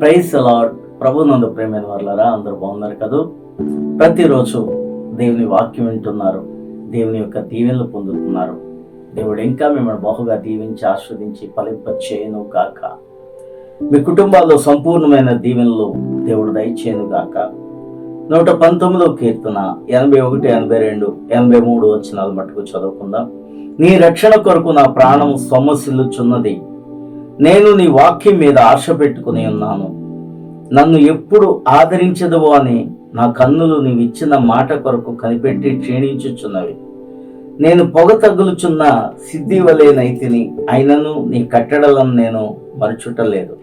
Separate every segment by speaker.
Speaker 1: Price అలాడ్ ప్రభు నందు ప్రేమైన వాళ్ళరా అందరూ బాగున్నారు కదూ? ప్రతిరోజు దేవుని వాక్యం వింటున్నారు. దేవుని యొక్క దీవెనలు పొందుతున్నారు. దేవుడు ఇంకా మిమ్మల్ని బహుగా దీవించి ఆస్వాదించి ఫలింపచేయను కాక గాక. మీ కుటుంబాల్లో సంపూర్ణమైన దీవెనలు దేవుడు దయచేయను గాక. నూట పంతొమ్మిదో కీర్తన ఎనభై ఒకటి ఎనభై రెండు ఎనభై మూడు వచ్చినాలు మటుకు చదువుకుందాం. నీ రక్షణ కొరకు నా ప్రాణం సొమ్మసిల్లుచున్నది. నేను నీ వాక్యం మీద ఆశ పెట్టుకుని ఉన్నాను. నన్ను ఎప్పుడు ఆదరించదువు అని నా కన్నులు నీవిచ్చిన మాట కొరకు కనిపెట్టి క్షీణించుచున్నవి. నేను పొగ తగులుచున్న సిద్ధి వలేనైతిని అయినను నీ కట్టడలను నేను మరచుటలేదు.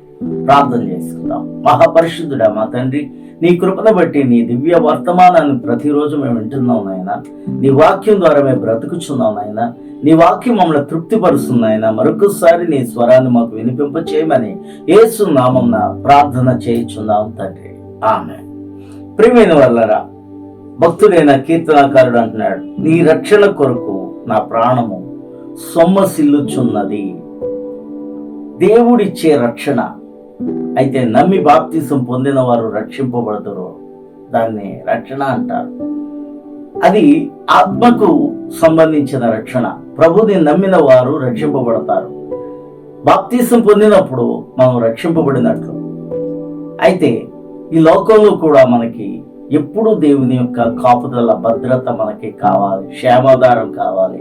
Speaker 1: ప్రార్థన చేసుకుందాం. మహాపరిశుద్ధుడా మా తండ్రి నీ కృపను బట్టి నీ దివ్య వర్తమానాన్ని ప్రతిరోజు మేము వింటున్నాం నాయన. నీ వాక్యం ద్వారా మేము బ్రతుకుచున్నాం నాయన. నీ వాక్యం మమ్మల్ని తృప్తిపరుస్తుంది ఆయన. మరొకసారి నీ స్వరాన్ని మాకు వినిపింప చేయమని ఏసునామం నామంన ప్రార్థన చేయించున్నాం తండ్రి. ఆమె ప్రియమైన వల్లరా భక్తుడైన కీర్తనాకారుడు అంటున్నాడు నీ రక్షణ కొరకు నా ప్రాణము సొమ్మసిల్లుచున్నది. దేవుడిచ్చే రక్షణ. అయితే నమ్మి బాప్తిసం పొందిన వారు రక్షింపబడతారు దాన్ని రక్షణ అంటారు. అది ఆత్మకు సంబంధించిన రక్షణ. ప్రభుని నమ్మిన వారు రక్షింపబడతారు. బాప్తీసం పొందినప్పుడు మనం రక్షింపబడినట్లు. అయితే ఈ లోకంలో కూడా మనకి ఎప్పుడు దేవుని యొక్క కాపుదల భద్రత మనకి కావాలి క్షేమాధారం కావాలి.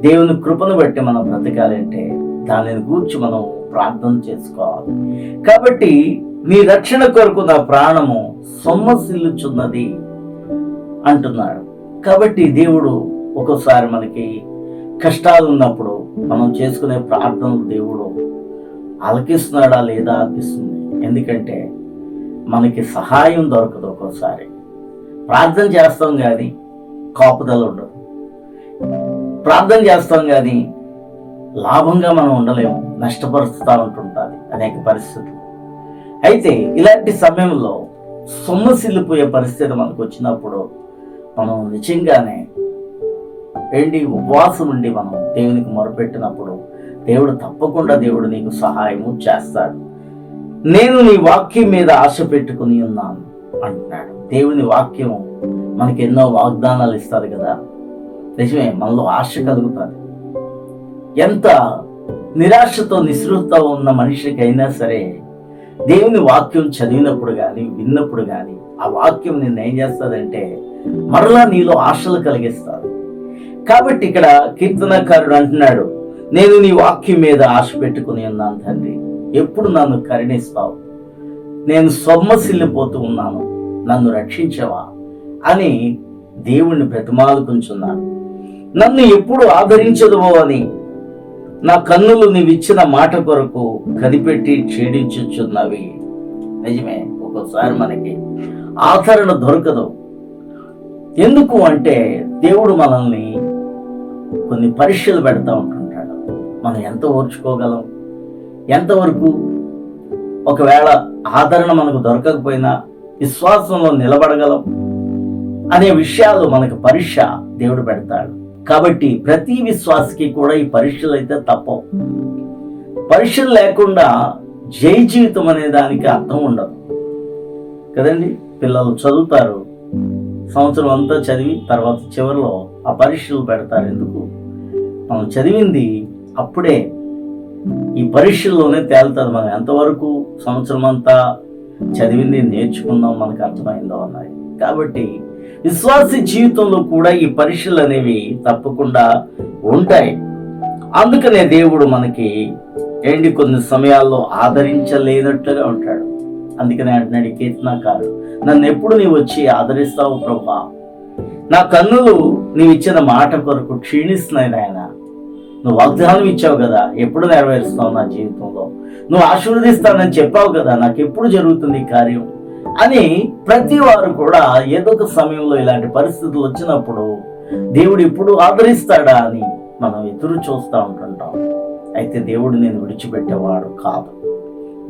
Speaker 1: దేవుని కృపను బట్టి మనం బ్రతకాలి అంటే దానిని గూర్చి మనం ప్రార్థన చేసుకోవాలి. కాబట్టి నీ రక్షణ కొరకు నా ప్రాణము సొమ్మసిల్లుచున్నది అంటున్నాడు. కాబట్టి దేవుడు ఒక్కోసారి మనకి కష్టాలు ఉన్నప్పుడు మనం చేసుకునే ప్రార్థనలు దేవుడు అలకిస్తున్నాడా లేదా అనిపిస్తుంది. ఎందుకంటే మనకి సహాయం దొరకదు ఒక్కోసారి. ప్రార్థన చేస్తాం కానీ కాపుదల ఉండదు. ప్రార్థన చేస్తాం కానీ లాభంగా మనం ఉండలేము. నష్టపరుస్తూ ఉంటుంటుంది అనేక పరిస్థితులు. అయితే ఇలాంటి సమయంలో సొమ్మసిల్లిపోయే పరిస్థితి మనకు వచ్చినప్పుడు మనం నిజంగానే ఏంటి ఉపవాసం ఉండి మనం దేవునికి మొరపెట్టినప్పుడు దేవుడు తప్పకుండా దేవుడు నీకు సహాయము చేస్తాడు. నేను నీ వాక్యం మీద ఆశ పెట్టుకుని ఉన్నాను అంటున్నాడు. దేవుని వాక్యం మనకి ఎన్నో వాగ్దానాలు ఇస్తారు కదా. నిజమే మనలో ఆశ కలుగుతుంది. ఎంత నిరాశతో నిస్సృత ఉన్న మనిషికి అయినా సరే దేవుని వాక్యం చదివినప్పుడు కానీ విన్నప్పుడు కానీ ఆ వాక్యం నిన్న ఏం చేస్తుందంటే మరలా నీలో ఆశలు కలిగిస్తారు. కాబట్టి ఇక్కడ కీర్తనకారుడు అంటున్నాడు నేను నీ వాక్యం మీద ఆశ పెట్టుకుని ఉన్నాను తండ్రి. ఎప్పుడు నన్ను కరుణిస్తావు? నేను సొమ్మసిల్లిపోతూ ఉన్నాను. నన్ను రక్షించవా? అని దేవుణ్ణి బ్రతిమాలుకుంటున్నాను నన్ను ఎప్పుడు ఆదరించదువో అని నా కన్నులు నీవిచ్చిన మాట కొరకు కనిపెట్టి క్షీణించుచున్నవి. నిజమే ఒక్కోసారి మనకి ఆదరణ దొరకదు. ఎందుకు అంటే దేవుడు మనల్ని కొన్ని పరీక్షలు పెడతా ఉంటుంటాడు. మనం ఎంత ఓర్చుకోగలం? ఎంతవరకు ఒకవేళ ఆదరణ మనకు దొరకకపోయినా విశ్వాసంలో నిలబడగలం? అనే విషయాలు మనకు పరీక్ష దేవుడు పెడతాడు. కాబట్టి ప్రతి విశ్వాసకి కూడా ఈ పరీక్షలు అయితే తప్పవు. పరీక్షలు లేకుండా జై జీవితం అనే దానికి అర్థం ఉండదు. కదండి? పిల్లలు చదువుతారు సంవత్సరం అంతా చదివి తర్వాత చివరిలో ఆ పరీక్షలు పెడతారు ఎందుకు? మనం చదివింది అప్పుడే ఈ పరీక్షల్లోనే తేలుతుంది. మనం ఎంతవరకు సంవత్సరం అంతా చదివింది నేర్చుకుందాం మనకు అర్థమైందో అన్నది కాబట్టి విశ్వాస జీవితంలో కూడా ఈ పరీక్షలు అనేవి తప్పకుండా ఉంటాయి. అందుకనే దేవుడు మనకి ఏంటి? కొన్ని సమయాల్లో ఆదరించలేనట్లుగా ఉంటాడు. అందుకనే అంటున్నాడు ఈ నన్ను ఎప్పుడు నీవు వచ్చి ఆదరిస్తావు ప్రభా? నా కన్నులు నీవు ఇచ్చిన మాట కొరకు క్షీణిస్తున్నాయి నాయన. నువ్వు వాగ్దానం ఇచ్చావు కదా ఎప్పుడు నెరవేరుస్తావు నా జీవితంలో? నువ్వు ఆశీర్వదిస్తానని చెప్పావు కదా నాకు ఎప్పుడు జరుగుతుంది ఈ కార్యం? అని ప్రతి వారు కూడా ఏదో ఒక సమయంలో ఇలాంటి పరిస్థితులు వచ్చినప్పుడు దేవుడు ఎప్పుడు ఆదరిస్తాడా అని మనం ఎదురు చూస్తూ ఉంటుంటాం. అయితే దేవుడు నేను విడిచిపెట్టేవాడు కాదు.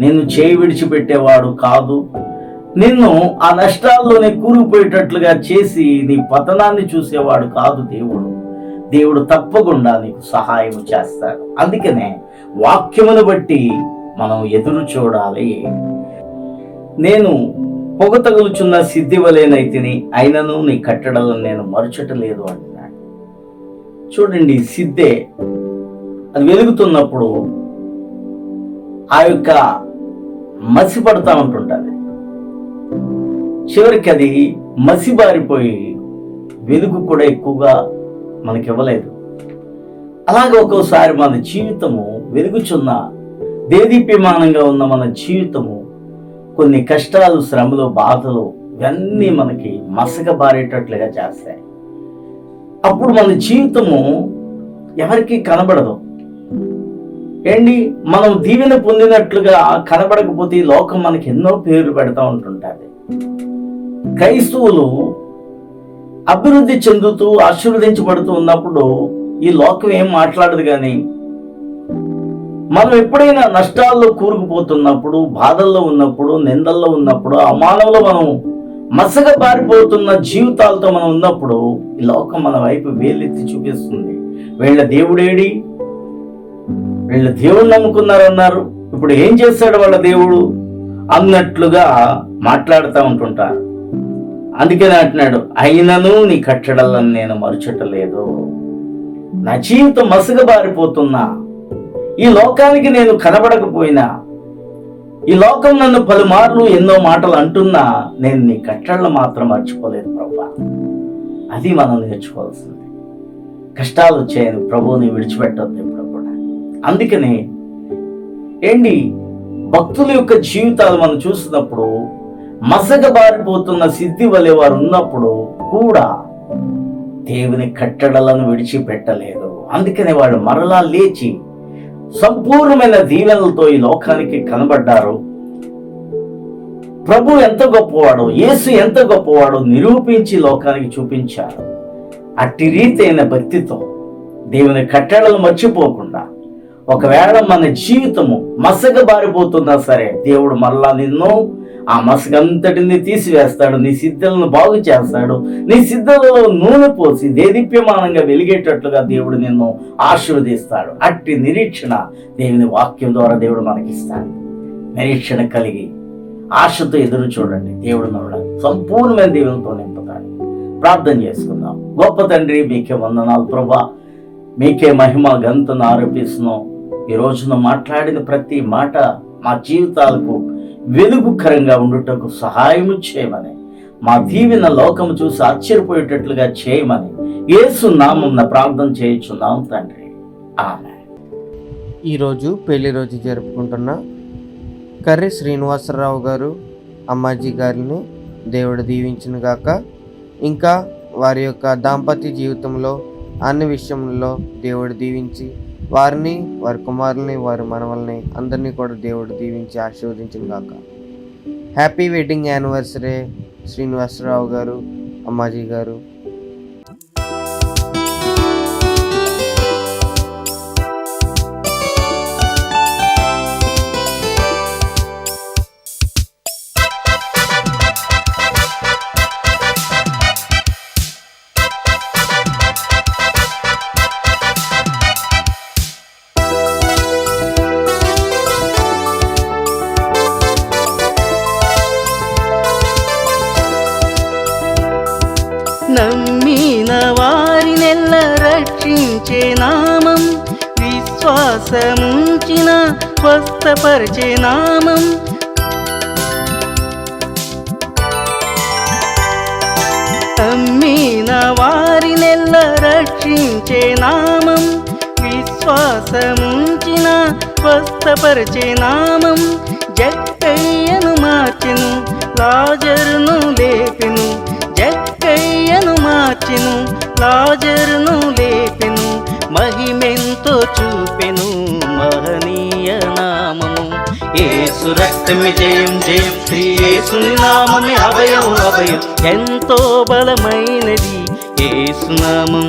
Speaker 1: నేను చేయి విడిచిపెట్టేవాడు కాదు. నిన్ను ఆ నష్టాల్లోనే కూరుకుపోయేటట్లుగా చేసి నీ పతనాన్ని చూసేవాడు కాదు దేవుడు. దేవుడు తప్పకుండా నీకు సహాయం చేస్తాడు. అందుకనే వాక్యమును బట్టి మనం ఎదురు చూడాలి. నేను పొగ తగులుచున్న సిద్ధి వలేనైతిని అయినను నీ కట్టడలను నేను మరచటలేదు అంటున్నాడు. చూడండి సిద్ధే అది వెలుగుతున్నప్పుడు ఆ యొక్క మసిపడతా ఉంటుంటుంది. చివరికి అది మసిబారిపోయి వెలుగు కూడా ఎక్కువగా మనకి ఇవ్వలేదు అలాగే ఒక్కోసారి మన జీవితము వెలుగుచున్న దేదీప్యమానంగా ఉన్న మన జీవితము కొన్ని కష్టాలు శ్రమలు బాధలు ఇవన్నీ మనకి మసకబారేటట్లుగా చేస్తాయి. అప్పుడు మన జీవితము ఎవరికి కనబడదు. ఏంటి? మనం దీవెన పొందినట్లుగా కనబడకపోతే లోకం మనకి ఎన్నో పేర్లు పెడతా ఉంటుంటుంది. క్రైస్తవులు అభివృద్ధి చెందుతూ ఆశీర్వదించబడుతూ ఉన్నప్పుడు ఈ లోకం ఏం మాట్లాడదు కానీ మనం ఎప్పుడైనా నష్టాల్లో కూరుకుపోతున్నప్పుడు బాధల్లో ఉన్నప్పుడు నిందల్లో ఉన్నప్పుడు అమానంలో మనం మసగ పారిపోతున్న జీవితాలతో మనం ఉన్నప్పుడు ఈ లోకం మన వైపు వేలెత్తి చూపిస్తుంది. వీళ్ళ దేవుడేడి? వీళ్ళ దేవుడు నమ్ముకున్నారన్నారు. ఇప్పుడు ఏం చేస్తాడు వాళ్ళ దేవుడు? అన్నట్లుగా మాట్లాడుతూ ఉంటుంటారు. అందుకని అంటున్నాడు అయినను నీ కట్టడలను నేను మరచటలేదు. నా జీవితం మసగబారిపోతున్నా ఈ లోకానికి నేను కనబడకపోయినా. ఈ లోకం నన్ను పలుమార్లు ఎన్నో మాటలు అంటున్నా. నేను నీ కట్టడలు మాత్రం మర్చిపోలేదు ప్రభా. అది మనం నేర్చుకోవాల్సింది. కష్టాలు వచ్చాయని ప్రభువుని విడిచిపెట్టొద్దు ఇప్పుడు కూడా. అందుకని ఏంటి? భక్తుల యొక్క జీవితాలు మనం చూసినప్పుడు మసకబారిపోతున్న సిద్ధి వలె వారు ఉన్నప్పుడు కూడా దేవుని కట్టడలను విడిచిపెట్టలేదు. అందుకనే వాళ్ళు మరలా లేచి సంపూర్ణమైన దీవెనలతో ఈ లోకానికి కనబడ్డారు. ప్రభు ఎంత గొప్పవాడో యేసు ఎంత గొప్పవాడో నిరూపించి లోకానికి చూపించారు. అట్టి రీతైన భక్తితో దేవుని కట్టడలు మర్చిపోకుండా ఒకవేళ మన జీవితము మసగబారిపోతున్నా సరే దేవుడు మరలా నిన్ను ఆ మసకంతటిని తీసివేస్తాడు నీ సిద్ధలను బాగు చేస్తాడు. నీ సిద్ధలలో నూనె పోసి దేదీప్యమానంగా వెలిగేటట్లుగా దేవుడు నిన్ను ఆశీర్వదిస్తాడు. అట్టి నిరీక్షణ దేవుని వాక్యం ద్వారా దేవుడు మనకిస్తాడు. నిరీక్షణ కలిగి ఆశతో ఎదురు చూడండి. దేవుడు మనల్ని సంపూర్ణమైన దేవునితో నింపుతాడు. ప్రార్థన చేసుకుందాం. గొప్ప తండ్రి మీకే వందనాలు ప్రభా. మీకే మహిమ గంతను ఆరోపిస్తున్నాం. ఈ రోజున మాట్లాడిన ప్రతి మాట మా జీవితాలకు వెలుగుకరంగా ఉండుటకు సహాయము చేయమని. మా దీవెన లోకము చూసి ఆశ్చర్యపోయేటట్లుగా చేయమని. యేసు నామం ప్రార్థన చేయుచున్నాం తండ్రి. ఆమె
Speaker 2: ఈరోజు పెళ్ళి రోజు జరుపుకుంటున్న కర్రి శ్రీనివాసరావు గారు అమ్మాజీ గారిని దేవుడు దీవించిన గాక ఇంకా వారి యొక్క దాంపత్య జీవితంలో అన్ని విషయంలో దేవుడు దీవించి వారిని వారి కుమారుల్ని వారి మనవల్ని అందరినీ కూడా దేవుడు దీవించి ఆశీర్వదించిన గాక. హ్యాపీ వెడ్డింగ్ యానివర్సరీ శ్రీనివాసరావు గారు అమ్మాజీ గారు.
Speaker 3: విశ్వాసముంచిన స్వస్థపరిచే నామం. నమ్మిన వారినెల్ల రక్షించే నామం. విశ్వాసముంచిన స్వస్థపరిచే నామం. జక్కయ్యను మార్చెను రాజరును
Speaker 1: ఏసు రక్తమే జయం జయం శ్రీ అభయం అభయం ఎంతో బలమైనది ఏసునామం.